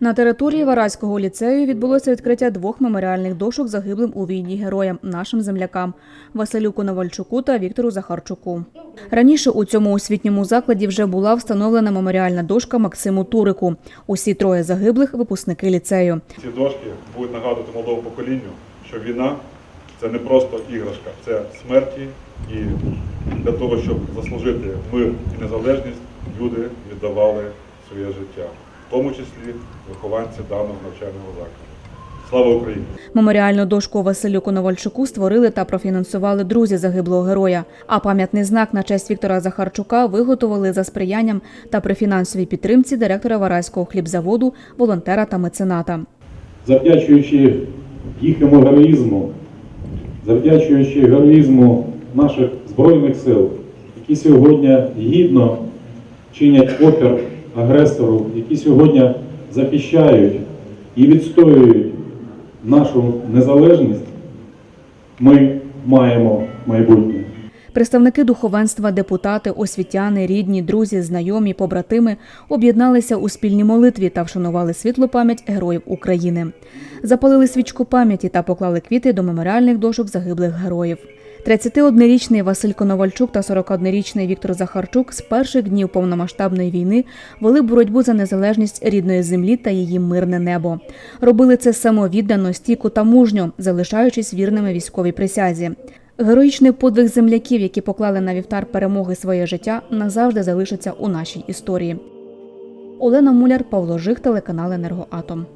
На території Вараського ліцею відбулося відкриття двох меморіальних дошок загиблим у війні героям, нашим землякам Василю Коновальчуку та Віктору Захарчуку. Раніше у цьому освітньому закладі вже була встановлена меморіальна дошка Максиму Турику. Усі троє загиблих випускники ліцею. Ці дошки будуть нагадувати молодому поколінню, що війна це не просто іграшка, це смерті. І для того, щоб заслужити мир і незалежність, люди віддавали своє життя, в тому числі вихованці даного навчального закладу. Слава Україні! Меморіальну дошку Василю Коновальчуку створили та профінансували друзі загиблого героя. А пам'ятний знак на честь Віктора Захарчука виготовили за сприянням та при фінансовій підтримці директора Вараського хлібзаводу, волонтера та мецената. завдячуючи їхньому героїзму, завдячуючи героїзму наших Збройних сил, які сьогодні гідно чинять опір агресору, які сьогодні захищають і відстоюють нашу незалежність, ми маємо майбутнє. Представники духовенства, депутати, освітяни, рідні, друзі, знайомі, побратими об'єдналися у спільній молитві та вшанували світлу пам'ять героїв України. Запалили свічку пам'яті та поклали квіти до меморіальних дошок загиблих героїв. 31-річний Василь Коновальчук та 41-річний Віктор Захарчук з перших днів повномасштабної війни вели боротьбу за незалежність рідної землі та її мирне небо. Робили це самовіддано, стійко та мужньо, залишаючись вірними військовій присязі. Героїчний подвиг земляків, які поклали на вівтар перемоги своє життя, назавжди залишиться у нашій історії. Олена Муляр, Павло Жих, телеканал Енергоатом.